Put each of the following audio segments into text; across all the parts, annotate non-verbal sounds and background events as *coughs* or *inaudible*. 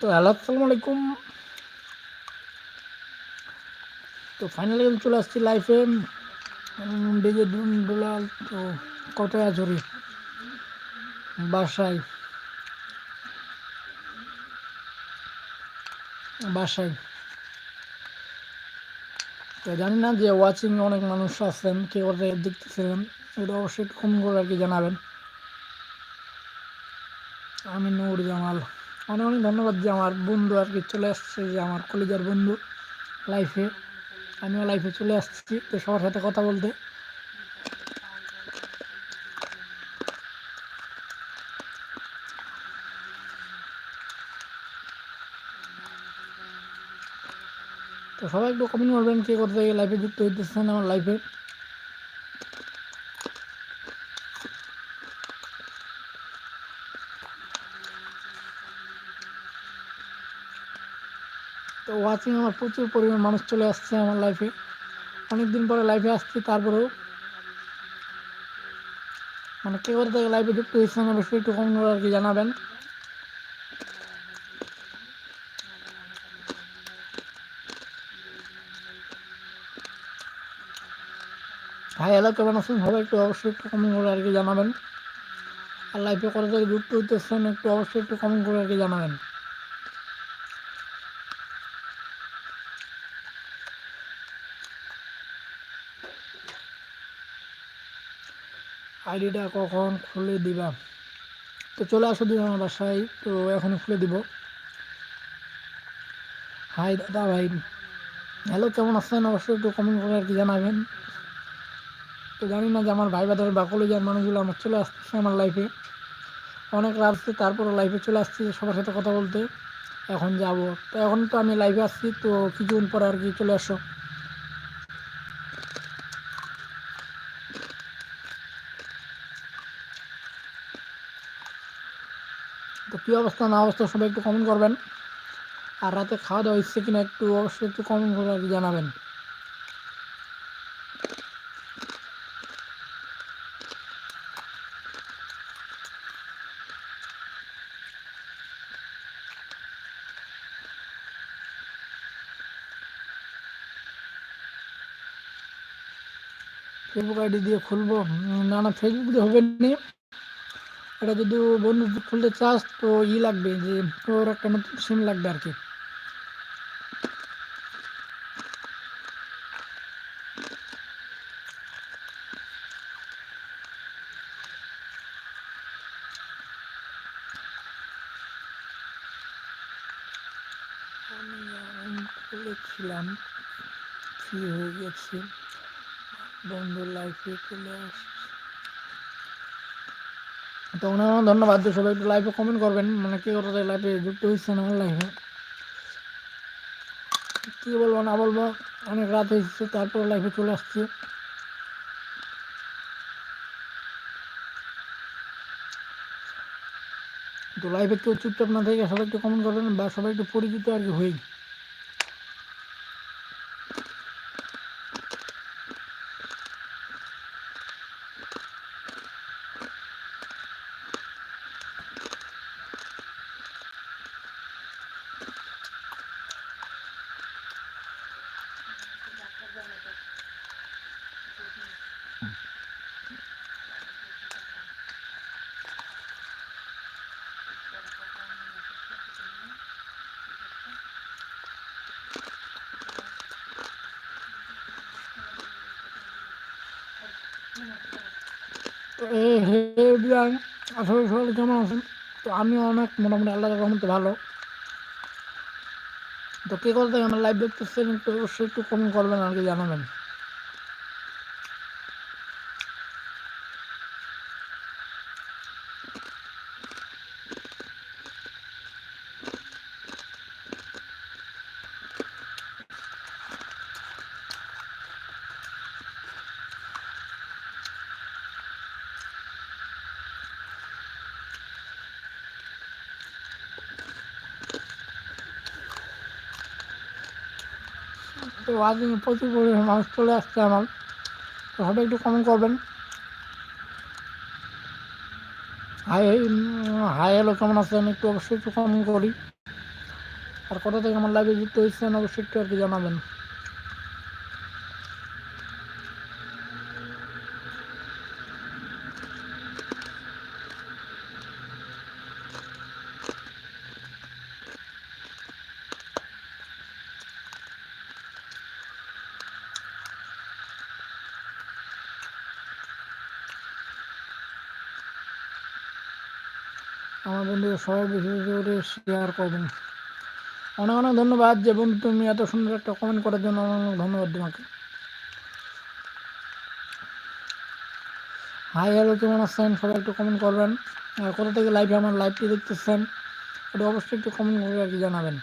তো হ্যালো, আসসালামু আলাইকুম। তো ফাইনালি আমি চলে আসছি লাইফে ডিজে দুলাল তো আছো রে? বাসায়। বাসায়। তো জানি না যে ওয়াচিং অনেক মানুষ আছেন, কে ওদের দেখতেছিলেন এটা অবশ্যই কমেন্ট করে আর কি জানাবেন। আমি নূর জামাল। অনেক অনেক ধন্যবাদ যে আমার বন্ধু আর কি চলে আসছে, যে আমার কলেজের বন্ধু লাইফে আমিও লাইফে চলে আসছি, তো সবার সাথে কথা বলতে। তো সবাই একটু কমেন্ট করবেন কে থেকে লাইফে যুক্ত হইতেছেন আমার লাইফে ওয়াচিং আমার প্রচুর পরিমাণ মানুষ চলে আসছে আমার লাইফে অনেকদিন পরে লাইফে আসছে, তারপরেও মানে কে করে থেকে লাইফে যুক্ত হয়েছেন অবশ্যই একটু করে আর কি জানাবেন। হাই হ্যালো কেমন আছেন? সবাই একটু অবশ্যই একটু কমেন্ট করে আর কি জানাবেন। আর লাইফে করে থেকে যুক্ত হইতেছেন একটু অবশ্যই একটু কমেন্ট করে আর কি জানাবেন। আইডিটা কখন খুলে দিবা? তো চলে আসো দিন আমার বাসায়, তো এখন খুলে দিব। হাই দাদা ভাই, হ্যালো, কেমন আছেন? অবশ্যই একটু কমেন্ট করে আর কি জানাবেন। তো জানি না যে আমার ভাই বাদের বা কলেজের মানুষগুলো আমার চলে আসতেছে আমার লাইফে অনেক রাখছে তারপরে লাইফে চলে আসছি সবার সাথে কথা বলতে। এখন যাব। তো এখন তো আমি লাইফে আসছি তো কিছুক্ষণ পরে আর কি চলে আসো। কী অবস্থা, না অবস্থা সবাই একটু কমেন্ট করবেন। আর রাতে খাওয়া দাওয়া হচ্ছে কিনা একটু অবশ্যই একটু কমেন্ট করে আর জানাবেন। ফেসবুক আইডি দিয়ে খুলবো। না না ফেসবুক দিয়ে হবে নি। এটা যদি বন্ধু খুলতে চাস তো ই লাগবে যে তোর একটা নতুন সিম লাগবে আর কি আমি খুলেছিলাম ফ্রি হয়ে গেছি বন্ধু লাইফে চলে আসছে তো অনেক অনেক ধন্যবাদ সবাই একটু লাইভে কমেন্ট করবেন। মানে কে কথা লাইভে যুক্ত হয়েছেন আমার লাইফে কী বলব না বলব, অনেক রাত হয়েছে, তারপর লাইফে চলে আসছে। তো লাইভে কেউ চুপচাপ না থেকে সবাই একটু কমেন্ট করবেন বা সবাই একটু পরিচিত আর কি হই তো হে বিয়ান আসলে সবাই কেমন আছেন? তো আমি অনেক মোটামুটি আল্লাহ রহমতে ভালো। তো কে করতে আমার লাইভ দেখতেছেন একটু অবশ্যই একটু কমেন্ট করবেন আর কি জানাবেন। তো আজ প্রচুর পরিমাণে মানুষ চলে আসছে আমার। তো সবাই একটু কমেন্ট করবেন। হাই হাই হ্যালো কেমন আছেন? একটু অবশ্যই একটু কমেন্ট করি। আর কোথা থেকে আমার লাইভে যুক্ত হয়েছেন, অবশ্যই একটু আর কি জানাবেন। আমার বন্ধুদের সবাই বেশি বেশি করে শেয়ার করবেন অনেক অনেক ধন্যবাদ যে বন্ধু তুমি এত সুন্দর একটা কমেন্ট করার জন্য অনেক অনেক ধন্যবাদ তোমাকে। হাই হ্যালো কেমন আছেন? সবাই একটু কমেন্ট করবেন। আর কোথা থেকে লাইভে আমার লাইভটি দেখতেছেন এটা অবশ্যই একটু কমেন্ট করে আর কি জানাবেন।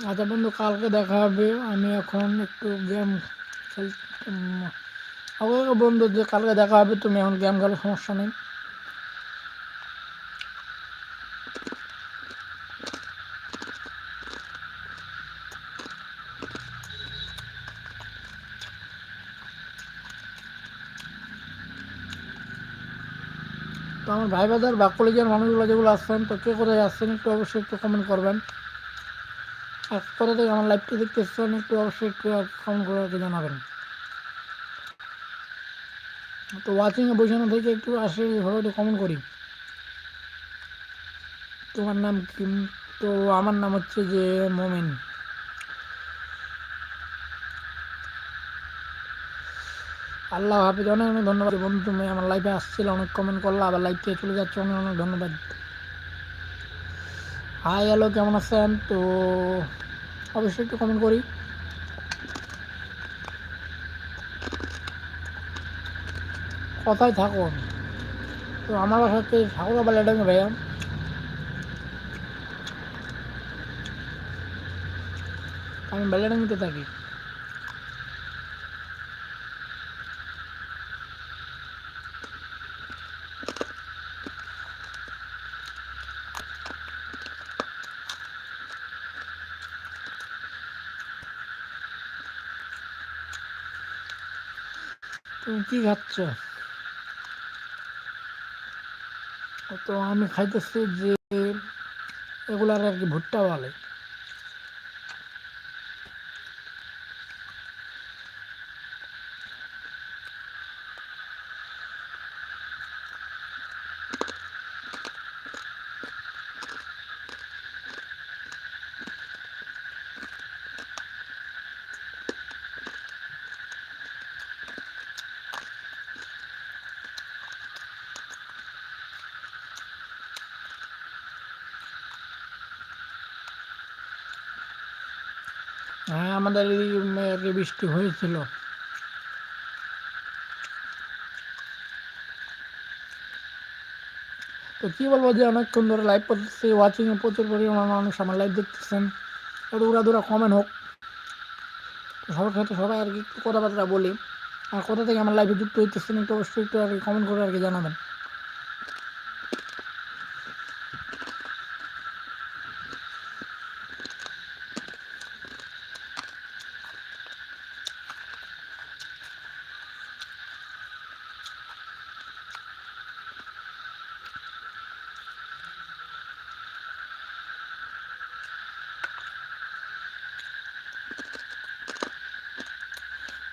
আচ্ছা বন্ধু কালকে দেখা হবে। আমি এখন একটু গেম খেল আমাকে বন্ধু যে কালকে দেখা হবে, তুমি এখন গেম খেলো, সমস্যা নেই। তো আমার ভাই বাজার বা মানুষগুলো যেগুলো আসছেন, তো কে কোথায় আসছেন একটু অবশ্যই একটু কমেন্ট করবেন। আর কোথা থেকে আমার লাইভটি দেখতেছেন একটু অবশ্যই একটু কমেন্ট করে জানাবেন। তো ওয়াচিংয়ে বসানো থেকে একটু আসে একটু কমেন্ট করি। তোমার নাম কি? তো আমার নাম হচ্ছে যে মোমেন। আল্লাহ হাফিজ, অনেক অনেক ধন্যবাদ। বন্ধু, তুমি আমার লাইফে আসছিল, অনেক কমেন্ট করল, আবার লাইভ থেকে চলে যাচ্ছে, অনেক অনেক ধন্যবাদ। হাই হ্যালো কেমন আছেন? তো অবশ্যই একটু কমেন্ট করি। কথায় থাকো তো আমার বাসা হচ্ছে ঠাকুরাবাল এডাঙ্গে ভাইয়া। আমি বেলাডাঙ্গিতে থাকি। তুমি কি খাচ্ছ? তো আমি খাইতেছি যে এগুলার আর কি ভুট্টা বলে। হ্যাঁ আমাদের এই বৃষ্টি হয়েছিল। তো কী বলব যে অনেকক্ষণ ধরে লাইভ করতেছি ওয়াচিংয়ে প্রচুর পরিমাণ মানুষ আমার লাইভ দেখতেছেন। একটু উড়া দুরা কমেন্ট হোক সবার ক্ষেত্রে সবাই আর কি কথাবার্তা বলি। আর কোথা থেকে আমার লাইভে যুক্ত হইতেছেন একটু অবশ্যই একটু আর কি কমেন্ট করে আর কি জানাবেন।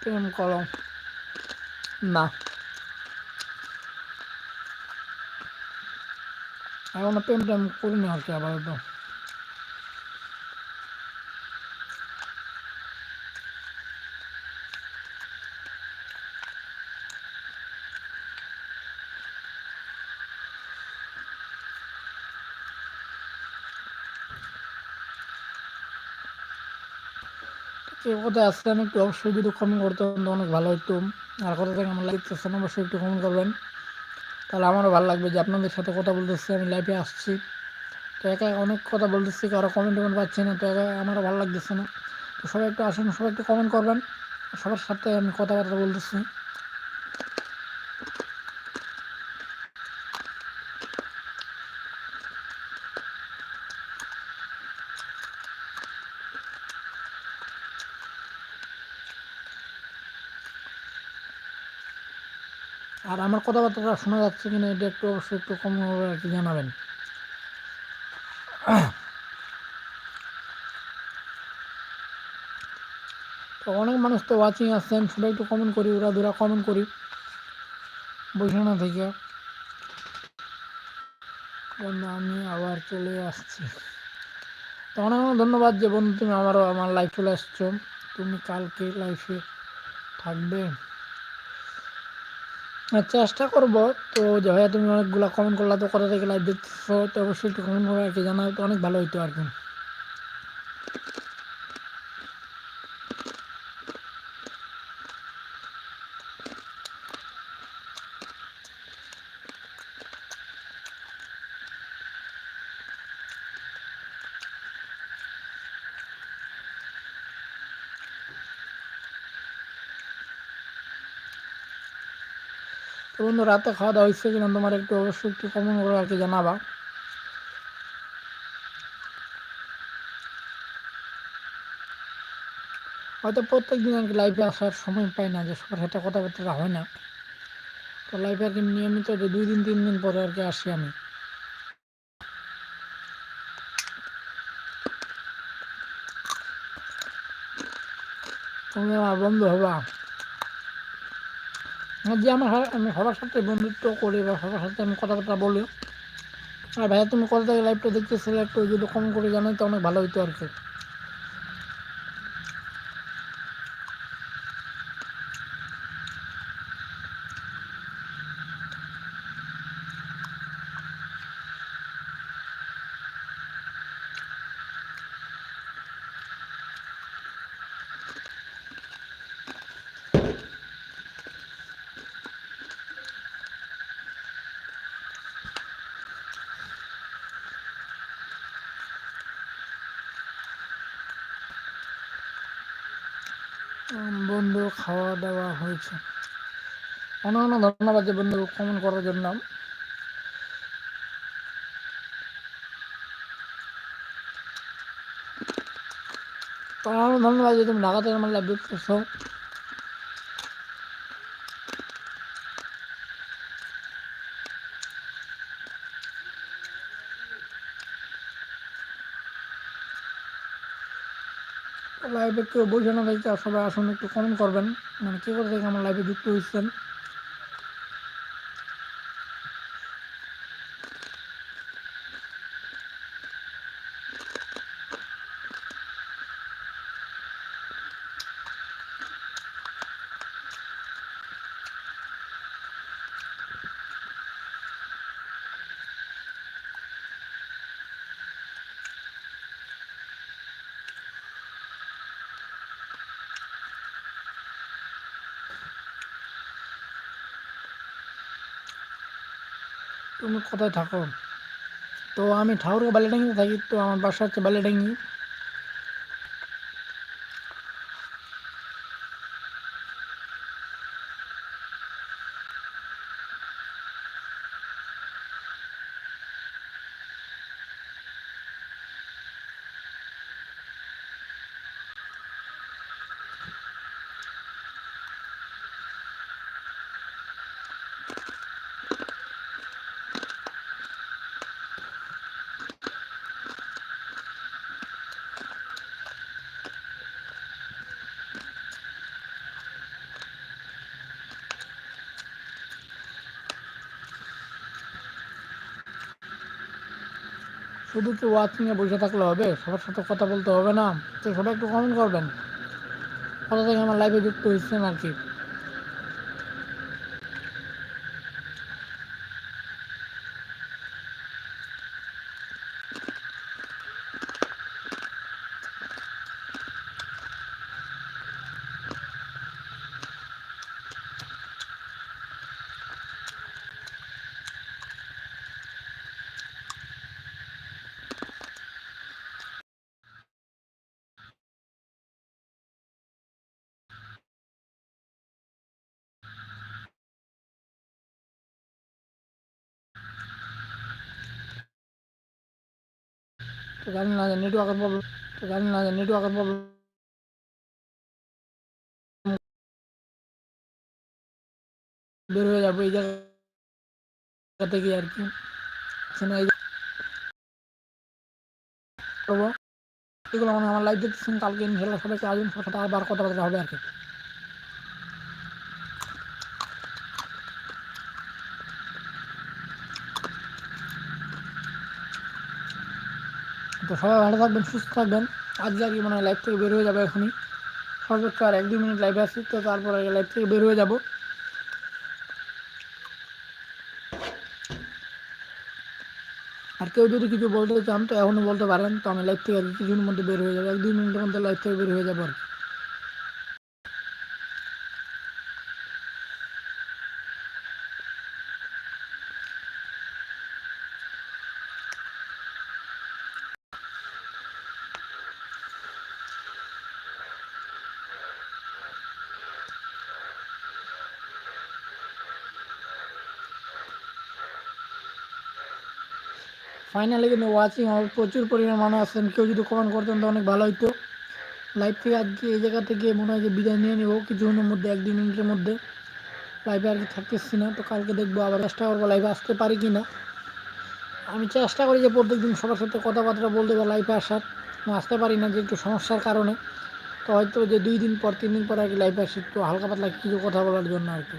প্রেম করো না এখন প্রেম টেম করিনি আর কি আপাতত কে কোথায় আমি একটু অবশ্যই যদি কমেন্ট করতেন তো অনেক ভালো হতো আর কোথা থেকে আমার লাগতেছেন অবশ্যই একটু কমেন্ট করবেন। তাহলে আমারও ভালো লাগবে যে আপনাদের সাথে কথা বলতেছি, আমি লাইভে আসছি। তো একা অনেক কথা বলতেছি, কারও কমেন্ট টমেন্ট পাচ্ছি না, তো একা আমারও ভালো লাগতেছে না। তো সবাই একটু আসুন, সবাই একটু কমেন্ট করবেন। সবার সাথে আমি কথাবার্তা বলতেছি আর আমার কথাবার্তাটা শোনা যাচ্ছে কিনা, এটা একটু অবশ্যই একটু কম আর কি জানাবেন। তো অনেক মানুষ তো ওয়াচিং আসছেন, সবাই একটু কমেন্ট করি, ওরা দুরা কমেন্ট করি বসে না থেকে আমি আবার চলে আসছি। তো অনেক অনেক ধন্যবাদ যে বন্ধু, তুমি আমারও আমার লাইফ চলে আসছো। তুমি কালকে লাইফে থাকবে। চেষ্টা করব। তো যে ভাইয়া, তুমি অনেকগুলো কমেন্ট করলে, তো কথা থেকে লাইভ দেখতেছো? তো অবশ্যই একটু কমেন্ট করে আর কি, জানাও, তো অনেক ভালো হইতো আর কি। তো বন্ধু, রাতে খাওয়া দাওয়া হয়েছে কিনা তোমার একটু অবশ্যই একটু কমেন্ট করে আর কি জানাবা। হয়তো প্রত্যেক দিন আর কি লাইফে আসার সময় পাই না, যে সবার সাথে কথাবার্তা হয় না। তো লাইফে আর কি নিয়মিত যে দুই দিন, তিন দিন পরে আর কি আসি আমি। তুমি আমার বন্ধু হবা। যে আমার আমি সবার সাথে বন্ধুত্ব করি বা সবার সাথে আমি কথাবার্তা বলি। আর ভাইয়া, তুমি কোথা থেকে লাইভটা দেখতেছিলে, একটু যদি কম করে জানাই তো অনেক ভালো হইতো আর কি। বন্ধু খাওয়া দাওয়া হয়েছে। অন্য অন্য ধন্যবাদ যে বন্ধু কমন করার জন্য। ধন্যবাদ যে তুমি ঢাকা থেকে আমার দেখতেছো। লাইভে কেউ বসে না সবাই আসুন একটু কমেন্ট করবেন। মানে কী করে থেকে আমার লাইভে যুক্ত হয়েছেন? তুমি কোথায় থাকো? তো আমি ঠাকুরকে বালিডাঙ্গিতে থাকি তো আমার বাসা হচ্ছে বালিডাঙ্গি। শুধু কি নিয়ে বসে থাকলে হবে? সবার সাথে কথা বলতে হবে না। তো সবাই একটু কমেন্ট করবেন। কথা থেকে আমার লাইভে যুক্ত হয়েছেন আর কি। তো জানি না নেটওয়ার্কের প্রবলেম তো জানি না বের হয়ে যাব এই জায়গা থেকে আর কি। এগুলো মানে আমার লাইভ দেখতেছেন কালকে ইনশাল্লাহ সবাইকে আসবেন সাথে আবার কথা বলতে হবে আর কি। তো সবাই ভালো থাকবেন, সুস্থ থাকবেন। আজকে আগে কি মানে লাইভ থেকে বের হয়ে যাবে এখনই। সর্বোচ্চ আর এক দুই মিনিট লাইভে আসি তো তারপরে লাইভ থেকে বের হয়ে যাব। আর কেউ যদি কিছু বলতে চান, তো এখনও বলতে পারেন, তো আমি লাইভ থেকে কিছুর মধ্যে বের হয়ে যাব। এক দুই মিনিটের মধ্যে লাইভ থেকে বের হয়ে যাব আর কি। ফাইনালি কিন্তু ওয়াচিং আমার প্রচুর পরিমাণ মানুষ আছেন। কেউ যদি কমেন্ট করতেন তো অনেক ভালো হইতো। লাইভ থেকে আজকে এই জায়গা থেকে মনে হয় যে বিদায় নিয়ে নেব কিছুক্ষণের মধ্যে, এক মিনিটের মধ্যে। লাইভে আর কি থাকতেছি না, তো কালকে দেখব আবার চেষ্টা করব লাইভে আসতে পারি কি না আমি চেষ্টা করি যে প্রত্যেক দিন সবার সাথে কথাবার্তা বলতে বা লাইভে আসার। আসতে পারি না যে একটু সমস্যার কারণে। তো হয়তো যে দুই দিন পর, তিন দিন পর আর কি লাইভে আসি, একটু হালকা পাতলা কিছু কথা বলার জন্য আর কি।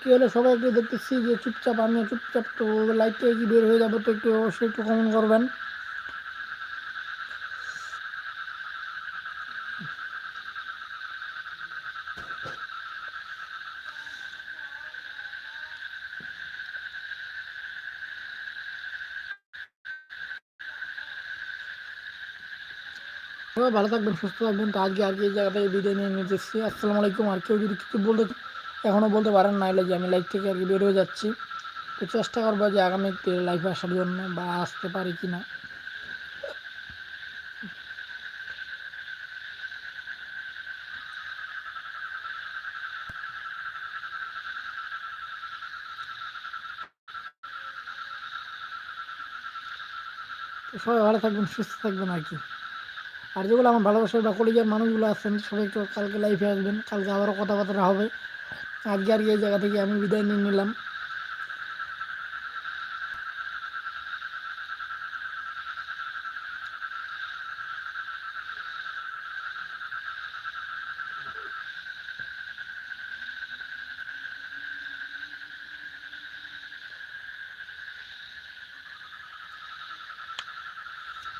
কী হলো? সবাই একটু দেখতেছি যে চুপচাপ, আমিও চুপচাপ, তো লাইট থেকে কি বের হয়ে যাব তো একটু অবশ্যই একটু কমেন্ট করবেন। ভালো থাকবেন, সুস্থ থাকবেন। তো আজকে আর কি এই জায়গা থেকে বিদায় নিয়ে এসেছি আসসালামু আলাইকুম। আর কেউ যদি কিছু বলতে এখনও বলতে পারেন না এলে যে আমি লাইফ থেকে আর কি বের হয়ে যাচ্ছি। তো চেষ্টা করব যে আগামীতে লাইফে আসার জন্য বা আসতে পারি কি না। সবাই ভালো থাকবেন, সুস্থ থাকবেন আর কি। আর যেগুলো আমার ভালোবাসার বা কলেজের মানুষগুলো আছেন, সবাই একটু কালকে লাইফে আসবেন, কালকে আবারও কথাবার্তা হবে। আজকে আর এই জায়গা থেকে আমি বিদায় নিয়ে নিলাম।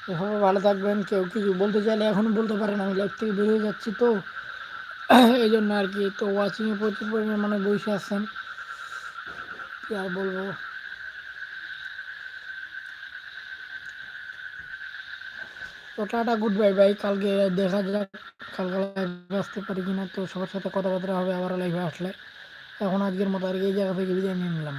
এভাবে ভালো থাকবেন, কেউ কিছু বলতে চাইলে এখনও বলতে পারেন, আমি লাইফ থেকে বেরিয়ে যাচ্ছি তো। *coughs* এই জন্য আর কি তো ওয়াচিংয়ে প্রচুর পরিমাণে মানে বসে আছেন। কি আর বলব? তো টাটা গুড বাই বাই কালকে দেখা যাক, কালকে লাইভে আসতে পারি কিনা। তো সবার সাথে কথাবার্তা হবে আবার লাইভে আসলে। এখন আজকের মতো আর কি, এই জায়গা থেকে বিদায় নিয়ে নিলাম।